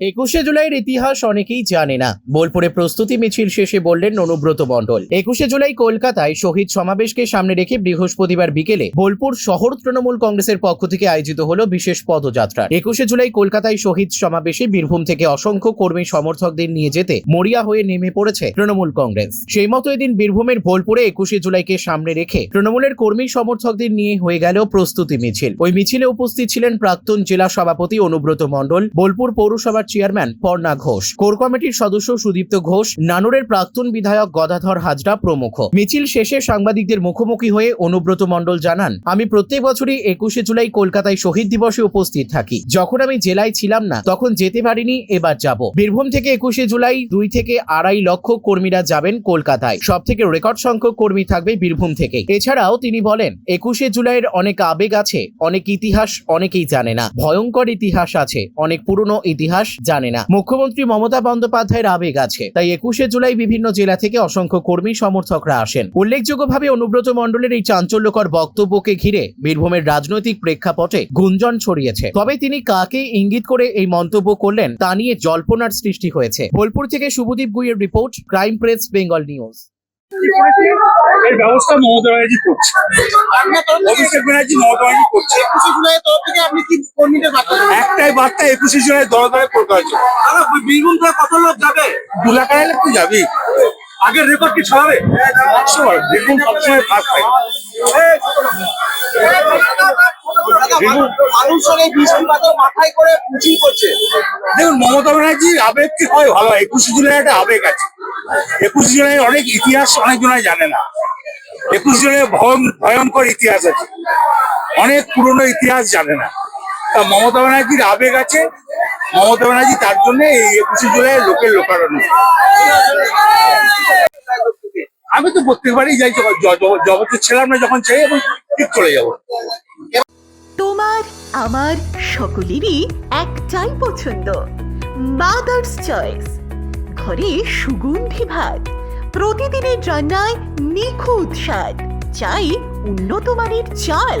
একুশে জুলাইয়ের ইতিহাস অনেকেই জানে না। বোলপুরে প্রস্তুতি মিছিল শেষে বললেন অনুব্রত মণ্ডল। একুশে জুলাই কলকাতায় শহীদ সমাবেশকে সামনে রেখে বৃহস্পতিবার বিকেলে বোলপুর শহর তৃণমূল কংগ্রেসের পক্ষ থেকে আয়োজিত হল বিশেষ পদযাত্রা। একুশে জুলাই কলকাতায় শহীদ সমাবেশে বীরভূম থেকে অসংখ্য কর্মী সমর্থকদের নিয়ে যেতে মরিয়া হয়ে নেমে পড়েছে তৃণমূল কংগ্রেস। সেই মতো এদিন বীরভূমের বোলপুরে একুশে জুলাইকে সামনে রেখে তৃণমূলের কর্মী সমর্থকদের নিয়ে হয়ে গেল প্রস্তুতি মিছিল। ওই মিছিলে উপস্থিত ছিলেন প্রাক্তন জেলা সভাপতি অনুব্রত মণ্ডল। বোলপুর পৌরসভার চেয়ারম্যান পর্ণা ঘোষ। কোর কমিটির সদস্য সুদীপ্ত ঘোষ, নানুরের প্রাক্তন বিধায়ক গদাধর হাজরা প্রমুখ। মিছিল শেষে সাংবাদিকদের মুখোমুখি হয়ে অনুব্রত মণ্ডল জানান, আমি প্রত্যেক বছরই একুশে জুলাই কলকাতায় শহীদ দিবসে উপস্থিত থাকি। যখন আমি জেলায় ছিলাম না, তখন যেতে পারিনি, এবার যাব। বীরভূম থেকে একুশে জুলাই দুই থেকে আড়াই লক্ষ কর্মীরা যাবেন কলকাতায়। সব থেকে রেকর্ড সংখ্যক কর্মী থাকবে বীরভূম থেকে। এছাড়াও তিনি বলেন, একুশে জুলাইয়ের অনেক আবেগ আছে, অনেক ইতিহাস, অনেকেই জানে না। ভয়ঙ্কর ইতিহাস আছে, অনেক পুরনো ইতিহাস জানে না মুখ্যমন্ত্রী মমতা বন্দ্যোপাধ্যায়ের আবেগ আছে। তাই একুশে জুলাই বিভিন্ন জেলা থেকে অসংখ্য কর্মী সমর্থকরা আসেন। উল্লেখযোগ্যভাবে অনুব্রত মণ্ডলের এই চাঞ্চল্যকর বক্তব্যকে ঘিরে বীরভূমের রাজনৈতিক প্রেক্ষাপটে গুঞ্জন ছড়িয়েছে। তবে তিনি কাকে ইঙ্গিত করে এই মন্তব্য করলেন তা নিয়ে জল্পনার সৃষ্টি হয়েছে। বোলপুর থেকে Subhadip গুইয়ের report crime press Bengal news. এর ব্যবস্থা মমতা ব্যানার্জি করছে। অভিষেক ব্যানার্জি মমতা ব্যানার্জি করছে। একুশে জুলাই তরফ থেকে আপনি কি কর্মীদের বার্তা? একটাই বার্তা একুশে জুলাই হয়েছে। দাদা, বীরভূম থেকে কত লোক যাবে? দু লাখ আড়াই লাখ তো যাবি। আগের রেকর্ড কি ছড়াবে একশো বার দেখুন সবসময় ফার্স্ট থাকে। দেখুন মমতা ব্যানার্জির আবেগ কি হয়? ভালো একুশে জুলাই একটা আবেগ আছে। একুশে জুলাই অনেক ইতিহাস অনেকজনাই জানে না। একুশে জুলাই ভয়ং- ভয়ঙ্কর ইতিহাস আছে। অনেক পুরনো ইতিহাস জানে না। মমতা ব্যানার্জির আবেগ আছে, মমতা ব্যানার্জি তার জন্য এই একুশে জুলাই লোকের লোকারণ্য। আমি তো প্রত্যেকবারই যাই জগতে ছিলাম না যখন চাই এবং ঠিক চলে যাব। তোমার, আমার সকলেরই একটাই পছন্দ মাদার্স চয়েস ঘরে সুগন্ধি ভাত, প্রতিদিনের রান্নায় নিখুঁত স্বাদ, চাই উন্নত মানের চাল।